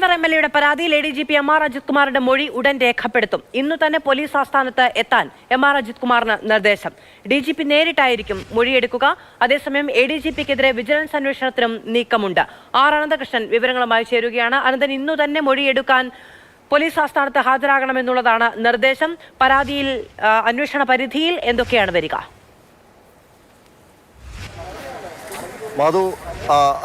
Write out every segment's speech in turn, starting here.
Anwar M L എയുടെ പരാതിയിൽ A D G P M R Ajith കുമാറിന്റെ മൊഴി ഉടൻ രേഖപ്പെടുത്തും. ഇന്നു തന്നെ പോലീസ് ആസ്ഥാനത്ത് എത്താൻ എം ആർ അജിത് കുമാറിന് നിർദ്ദേശം. ഡി ജി പി നേരിട്ടായിരിക്കും മൊഴിയെടുക്കുക. അതേസമയം എ ഡി ജി പിക്കെതിരെ വിജിലൻസ് അന്വേഷണത്തിനും നീക്കമുണ്ട്. ആർ അനന്തകൃഷ്ണൻ വിവരങ്ങളുമായി ചേരുകയാണ്. അനന്തൻ ഇന്നു തന്നെ മൊഴിയെടുക്കാൻ പോലീസ് ആസ്ഥാനത്ത് ഹാജരാകണമെന്നുള്ളതാണ് നിർദ്ദേശം. പരാതിയിൽ അന്വേഷണ പരിധിയിൽ എന്തൊക്കെയാണ് വരിക? മധു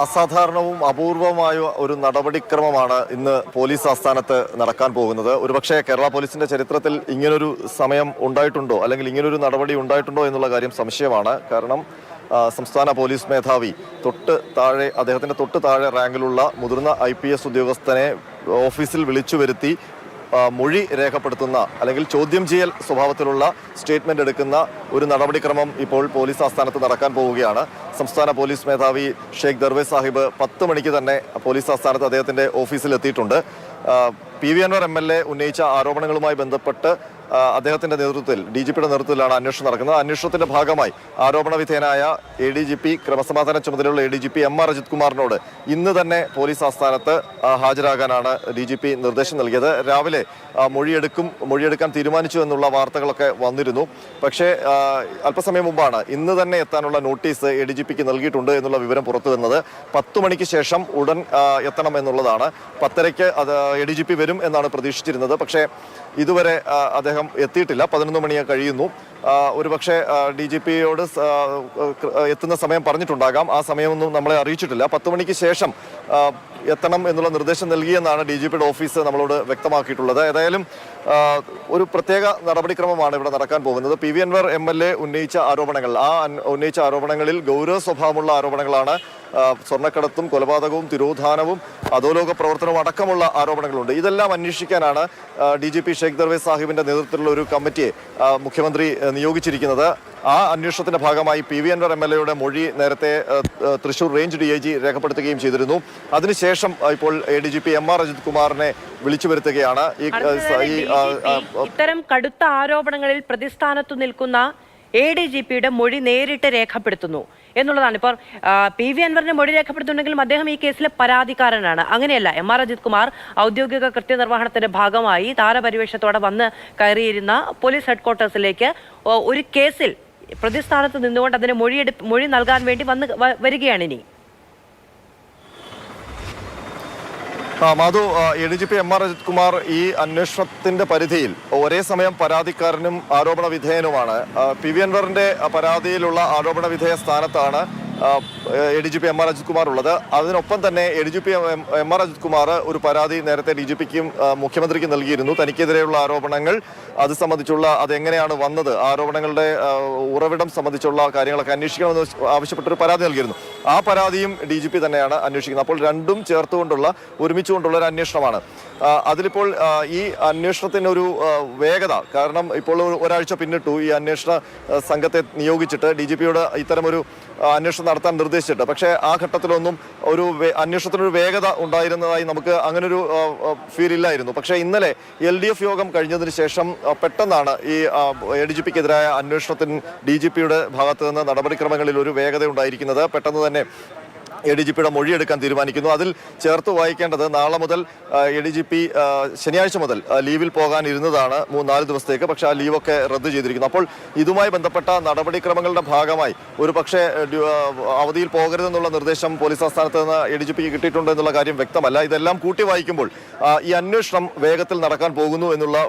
അസാധാരണവും അപൂർവമായ ഒരു നടപടിക്രമമാണ് ഇന്ന് പോലീസ് ആസ്ഥാനത്ത് നടക്കാൻ പോകുന്നത്. ഒരുപക്ഷെ കേരള പോലീസിന്റെ ചരിത്രത്തിൽ ഇങ്ങനൊരു സമയം ഉണ്ടായിട്ടുണ്ടോ? അല്ലെങ്കിൽ ഇങ്ങനൊരു നടപടി ഉണ്ടായിട്ടുണ്ടോ എന്നുള്ള കാര്യം സംശയമാണ്. കാരണം സംസ്ഥാന പോലീസ് മേധാവി തൊട്ട് താഴെ അദ്ദേഹത്തിന്റെ തൊട്ട് താഴെ റാങ്കിലുള്ള മുതിർന്ന ഐ ഉദ്യോഗസ്ഥനെ ഓഫീസിൽ വിളിച്ചു വരുത്തി മൊഴി രേഖപ്പെടുത്തുന്ന അല്ലെങ്കിൽ ചോദ്യം ചെയ്യൽ സ്വഭാവത്തിലുള്ള സ്റ്റേറ്റ്മെന്റ് എടുക്കുന്ന ഒരു നടപടിക്രമം ഇപ്പോൾ പോലീസ് ആസ്ഥാനത്ത് നടക്കാൻ പോവുകയാണ്. സംസ്ഥാന പോലീസ് മേധാവി ഷെയ്ഖ് ദർവേ സാഹിബ് പത്ത് മണിക്ക് തന്നെ പോലീസ് ആസ്ഥാനത്ത് അദ്ദേഹത്തിന്റെ ഓഫീസിൽ എത്തിയിട്ടുണ്ട് P V Anvar M L A ഉന്നയിച്ച ആരോപണങ്ങളുമായി ബന്ധപ്പെട്ട് അദ്ദേഹത്തിന്റെ നേതൃത്വത്തിൽ ഡി ജി പിയുടെ നേതൃത്വത്തിലാണ് അന്വേഷണം നടക്കുന്നത്. അന്വേഷണത്തിന്റെ ഭാഗമായി ആരോപണ വിധേയനായ എ ഡി ജി പി ക്രമസമാധാന ചുമതലയുള്ള A D G P M R Ajith കുമാറിനോട് ഇന്ന് തന്നെ പോലീസ് ആസ്ഥാനത്ത് ഹാജരാകാനാണ് ഡി ജി പി നിർദ്ദേശം നൽകിയത്. രാവിലെ മൊഴിയെടുക്കും മൊഴിയെടുക്കാൻ തീരുമാനിച്ചു എന്നുള്ള വാർത്തകളൊക്കെ വന്നിരുന്നു. പക്ഷേ അല്പസമയം മുമ്പാണ് ഇന്ന് തന്നെ എത്താനുള്ള നോട്ടീസ് എ ഡി ജി പിക്ക് നൽകിയിട്ടുണ്ട് എന്നുള്ള വിവരം പുറത്തു വന്നത്. പത്ത് മണിക്ക് ശേഷം ഉടൻ എത്തണം എന്നുള്ളതാണ്. പത്തരയ്ക്ക് അത് എ ഡി ജി പി വരും എന്നാണ് പ്രതീക്ഷിച്ചിരുന്നത്. പക്ഷേ ഇതുവരെ ആ, അദ്ദേഹം എത്തിയിട്ടില്ല. പതിനൊന്ന് മണിയെ കഴിയുന്നു. ഒരു ഒരുപക്ഷെ ഡി ജി പിയോട് എത്തുന്ന സമയം പറഞ്ഞിട്ടുണ്ടാകാം. ആ സമയമൊന്നും നമ്മളെ അറിയിച്ചിട്ടില്ല. പത്ത് മണിക്ക് ശേഷം എത്തണം എന്നുള്ള നിർദ്ദേശം നൽകിയെന്നാണ് ഡി ജി പിയുടെ ഓഫീസ് നമ്മളോട് വ്യക്തമാക്കിയിട്ടുള്ളത്. ഏതായാലും ഒരു പ്രത്യേക നടപടിക്രമമാണ് ഇവിടെ നടക്കാൻ പോകുന്നത്. P V Anvar M L A ഉന്നയിച്ച ആരോപണങ്ങൾ. ആ ഉന്നയിച്ച ആരോപണങ്ങളിൽ ഗൗരവ സ്വഭാവമുള്ള ആരോപണങ്ങളാണ് സ്വർണക്കടത്തും കൊലപാതകവും തിരോധാനവും അധോലോക പ്രവർത്തനവും അടക്കമുള്ള ആരോപണങ്ങളുണ്ട്. ഇതെല്ലാം അന്വേഷിക്കാനാണ് D G P Sheikh Darvesh സാഹിബിന്റെ നേതൃത്വത്തിലുള്ള ഒരു കമ്മിറ്റിയെ മുഖ്യമന്ത്രി നിയോഗിച്ചിരിക്കുന്നത്. ആ അന്വേഷണത്തിന്റെ ഭാഗമായി P V Anvar M L എയുടെ മൊഴി നേരത്തെ Thrissur range D I G രേഖപ്പെടുത്തുകയും ചെയ്തിരുന്നു. അതിനുശേഷം ഇപ്പോൾ A D G P M R Ajith കുമാറിനെ വിളിച്ചു വരുത്തുകയാണ്. ഈ ഇത്തരം കടുത്ത ആരോപണങ്ങളിൽ പ്രതിസ്ഥാനത്തു നിൽക്കുന്ന എ ഡി ജി പിയുടെ മൊഴി നേരിട്ട് രേഖപ്പെടുത്തുന്നു എന്നുള്ളതാണ്. ഇപ്പോൾ പി വി അൻവറിന്റെ മൊഴി രേഖപ്പെടുത്തുന്നുണ്ടെങ്കിലും അദ്ദേഹം ഈ കേസിലെ പരാതിക്കാരനാണ്. അങ്ങനെയല്ല എം ആർ അജിത് കുമാർ ഔദ്യോഗിക കൃത്യനിർവഹണത്തിന്റെ ഭാഗമായി താരപരിവേഷത്തോടെ വന്ന് കയറിയിരുന്ന പോലീസ് ഹെഡ്ക്വാർട്ടേഴ്സിലേക്ക് ഒരു കേസിൽ പ്രതിസ്ഥാനത്ത് നിന്നുകൊണ്ട് അതിന് മൊഴിയെടുപ്പ് മൊഴി നൽകാൻ വേണ്ടി വന്ന് വരികയാണ് ഇനി Madhu A D G P M R Ajith Kumar ഈ അന്വേഷണത്തിന്റെ പരിധിയിൽ ഒരേ സമയം പരാതിക്കാരനും ആരോപണ വിധേയനുമാണ്. പി വി അൻവറിന്റെ പരാതിയിലുള്ള ആരോപണ വിധേയ സ്ഥാനത്താണ് A D G P M R Ajith Kumar ഉള്ളത്. അതിനൊപ്പം തന്നെ A D G P M R Ajith Kumar ഒരു പരാതി നേരത്തെ ഡി ജി പിക്കും മുഖ്യമന്ത്രിക്കും നൽകിയിരുന്നു. തനിക്കെതിരെയുള്ള ആരോപണങ്ങൾ അത് സംബന്ധിച്ചുള്ള അതെങ്ങനെയാണ് വന്നത്? ആരോപണങ്ങളുടെ ഉറവിടം സംബന്ധിച്ചുള്ള കാര്യങ്ങളൊക്കെ അന്വേഷിക്കണമെന്ന് ആവശ്യപ്പെട്ടൊരു പരാതി നൽകിയിരുന്നു. ആ പരാതിയും ഡി ജി പി തന്നെയാണ് അന്വേഷിക്കുന്നത്. അപ്പോൾ രണ്ടും ചേർത്തുകൊണ്ടുള്ള ഒരുമിച്ചുകൊണ്ടുള്ള ഒരു അന്വേഷണമാണ്. അതിലിപ്പോൾ ഈ അന്വേഷണത്തിന് ഒരു വേഗത കാരണം ഇപ്പോൾ ഒരു- ഒരാഴ്ച പിന്നിട്ടു ഈ അന്വേഷണ സംഘത്തെ നിയോഗിച്ചിട്ട് ഡി ജി പിയോട് ഇത്തരമൊരു അന്വേഷണം നടത്താൻ നിർദ്ദേശിച്ചിട്ട്. പക്ഷേ ആ ഘട്ടത്തിലൊന്നും ഒരു അന്വേഷണത്തിനൊരു വേഗത ഉണ്ടായിരുന്നതായി നമുക്ക് അങ്ങനൊരു ഫീൽ ഇല്ലായിരുന്നു. പക്ഷേ ഇന്നലെ എൽ ഡി എഫ് യോഗം കഴിഞ്ഞതിന് ശേഷം പെട്ടെന്നാണ് ഈ എ ഡി ജി പിക്കെതിരായ അന്വേഷണത്തിന് ഡി ജി പിയുടെ ഭാഗത്ത് നിന്ന് നടപടിക്രമങ്ങളിൽ ഒരു വേഗത ഉണ്ടായിരിക്കുന്നത് പെട്ടെന്ന് തന്നെ എ ഡി ജി പിയുടെ മൊഴിയെടുക്കാൻ തീരുമാനിക്കുന്നു. അതിൽ ചേർത്ത് വായിക്കേണ്ടത് നാളെ മുതൽ എ ഡി ജി പി ശനിയാഴ്ച മുതൽ ലീവിൽ പോകാനിരുന്നതാണ് മൂന്ന് നാല് ദിവസത്തേക്ക്. പക്ഷേ ആ ലീവൊക്കെ റദ്ദ് ചെയ്തിരിക്കുന്നു. അപ്പോൾ ഇതുമായി ബന്ധപ്പെട്ട നടപടിക്രമങ്ങളുടെ ഭാഗമായി ഒരു പക്ഷേ അവധിയിൽ പോകരുതെന്നുള്ള നിർദ്ദേശം പോലീസ് ആസ്ഥാനത്ത് നിന്ന് എ ഡി ജി പിക്ക് കിട്ടിയിട്ടുണ്ട് എന്നുള്ള കാര്യം വ്യക്തമല്ല. ഇതെല്ലാം കൂട്ടി വായിക്കുമ്പോൾ ഈ അന്വേഷണം വേഗത്തിൽ നടക്കാൻ പോകുന്നു എന്നുള്ള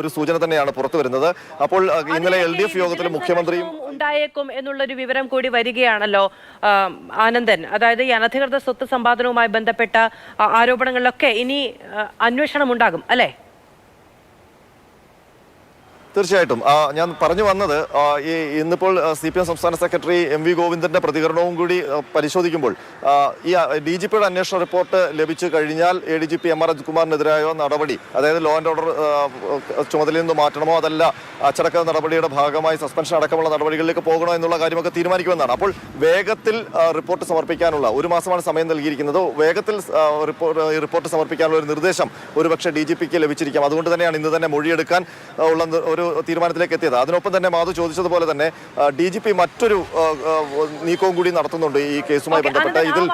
ഒരു സൂചന തന്നെയാണ് പുറത്തു വരുന്നത്. അപ്പോൾ ഇന്നലെ എൽ ഡി എഫ് യോഗത്തിൽ മുഖ്യമന്ത്രിയും ഉണ്ടായേക്കും എന്നുള്ളൊരു വിവരം കൂടി വരികയാണല്ലോ ആനന്ദൻ. അതായത് ഈ അനധികൃത സ്വത്ത് സമ്പാദനവുമായി ബന്ധപ്പെട്ട ആരോപണങ്ങളിലൊക്കെ ഇനി അന്വേഷണം ഉണ്ടാകും അല്ലേ? തീർച്ചയായിട്ടും. ഞാൻ പറഞ്ഞു വന്നത് ഈ ഇന്നിപ്പോൾ സി പി എം സംസ്ഥാന സെക്രട്ടറി എം വി ഗോവിന്ദന്റെ പ്രതികരണവും കൂടി പരിശോധിക്കുമ്പോൾ ഈ ഡി ജി പിയുടെ അന്വേഷണ റിപ്പോർട്ട് ലഭിച്ചു കഴിഞ്ഞാൽ A D G P M R അജിത്കുമാറിനെതിരായോ നടപടി അതായത് ലോ ആൻഡ് ഓർഡർ ചുമതലയിൽ നിന്ന് മാറ്റണമോ അതല്ല അച്ചടക്ക നടപടിയുടെ ഭാഗമായി സസ്പെൻഷൻ അടക്കമുള്ള നടപടികളിലേക്ക് പോകണോ എന്നുള്ള കാര്യമൊക്കെ തീരുമാനിക്കുമെന്നാണ്. അപ്പോൾ വേഗത്തിൽ റിപ്പോർട്ട് സമർപ്പിക്കാനുള്ള ഒരു മാസമാണ് സമയം നൽകിയിരിക്കുന്നത്. വേഗത്തിൽ റിപ്പോർട്ട് സമർപ്പിക്കാനുള്ള ഒരു നിർദ്ദേശം ഒരുപക്ഷെ ഡി ജി പിക്ക് ലഭിച്ചിരിക്കാം. അതുകൊണ്ട് തന്നെയാണ് ഇന്ന് തന്നെ മൊഴിയെടുക്കാൻ ഉള്ള നി- ഒരു തീരുമാനത്തിലേക്ക് എത്തിയത്. അതിനൊപ്പം തന്നെ മാധു ചോദിച്ചതുപോലെ തന്നെ ഡി മറ്റൊരു നീക്കവും കൂടി നടത്തുന്നുണ്ട് ഈ കേസുമായി ബന്ധപ്പെട്ട്. ഇതിൽ